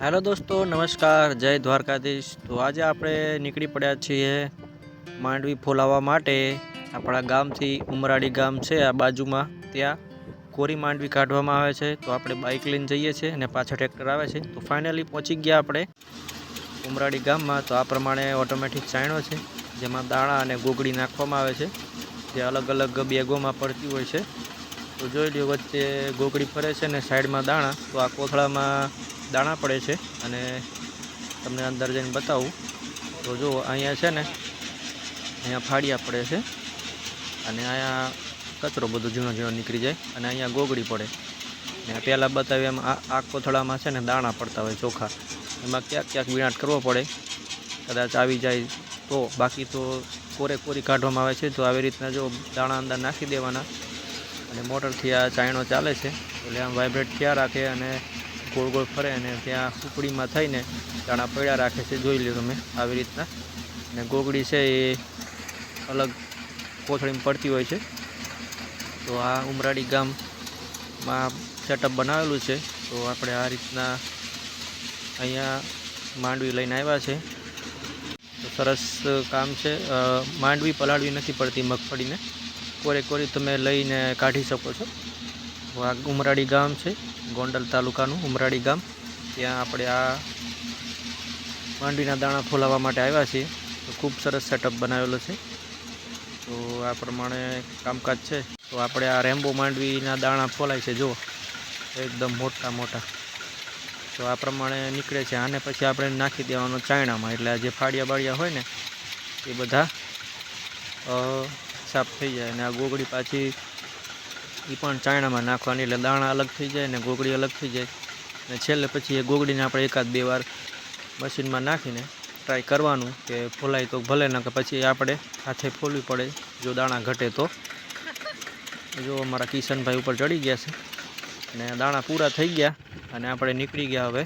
Hello દોસ્તો, નમસ્કાર, જય દ્વારકાધીશ. તો આજે આપણે નીકળી પડ્યા છીએ માંડવી ફોલાવવા માટે. આપણા ગામથી ઉમરાડી ગામ છે, આ બાજુમાં. ત્યાં કોરી માંડવી કાઢવામાં આવે છે. તો આપણે બાઇક લઈને જઈએ છીએ અને પાછળ ટ્રેક્ટર આવે છે. તો ફાઇનલી પહોંચી ગયા આપણે ઉમરાડી ગામમાં. તો આ પ્રમાણે ઓટોમેટિક ચાયણો છે, જેમાં દાણા અને ગોગડી નાખવામાં આવે છે. જે અલગ અલગ બેગોમાં પડતી હોય છે. તો જોઈ લ્યો, વચ્ચે ગોગડી ફરે છે ને સાઈડમાં દાણા, તો આ કોથળામાં દાણા પડે છે અને તમને અંદર જઈને બતાવું. તો જુઓ અહીંયા છે ને, અહીંયા ફાડિયા પડે છે અને અહીંયા કચરો બધો ઝીણો ઝીણો નીકળી જાય અને અહીંયા ગોગડી પડે. ને પહેલાં બતાવ્યા એમ, આ આ કોથળામાં છે ને દાણા પડતા હોય ચોખા. એમાં ક્યાંક ક્યાંક વિનાટ કરવો પડે. કદાચ આવી જાય તો, બાકી તો કોરે કોરી કાઢવામાં આવે છે, તો આવી રીતના જો દાણા અંદર નાખી દેવાના અને મોટરથી આ ચાયણો ચાલે છે. એટલે આમ વાઇબ્રેટ થયા રાખે અને ગોળ ગોળ ફરે અને ત્યાં ઉપડીમાં થઈને દાણા પડ્યા રાખે છે. જોઈ લ્યો તમે આવી રીતના. અને ગોગડી છે એ અલગ કોથળીમાં પડતી હોય છે. તો આ ઉમરાડી ગામમાં સેટઅપ બનાવેલું છે. તો આપણે આ રીતના અહીંયા માંડવી લઈને આવ્યા છે. તો સરસ કામ છે. માંડવી પલાળવી નથી પડતી મગફળીને. કોરે કોરી તમે લઈને કાઢી શકો છો. આ ઉમરાડી ગામ છે, ગોંડલ તાલુકાનું ઉમરાડી ગામ. ત્યાં આપણે આ માંડવીના દાણા ફોલાવવા માટે આવ્યા છીએ. તો ખૂબ સરસ સેટઅપ બનાવેલો છે. તો આ પ્રમાણે કામકાજ છે. તો આપણે આ રેમ્બો માંડવીના દાણા ફોલાય છે, જુઓ. એકદમ મોટા મોટા. તો આ પ્રમાણે નીકળે છે. આને પછી આપણે નાખી દેવાનો ચાયણામાં. એટલે આ જે ફાળિયા બાળિયા હોય ને, એ બધા સાફ થઈ જાય અને આ ગોગળી પાછી એ પણ ચાયણામાં નાખવાની એટલે દાણા અલગ થઈ જાય ને ગોગળી અલગ થઈ જાય. અને છેલ્લે પછી એ ગોગળીને આપણે એકાદ બે વાર મશીનમાં નાખીને ટ્રાય કરવાનું કે ફોલાય તો ભલે, ન કે પછી આપણે હાથે ફોલવી પડે જો દાણા ઘટે તો. જો અમારા કિશનભાઈ ઉપર ચડી ગયા છે. અને દાણા પૂરા થઈ ગયા અને આપણે નીકળી ગયા હવે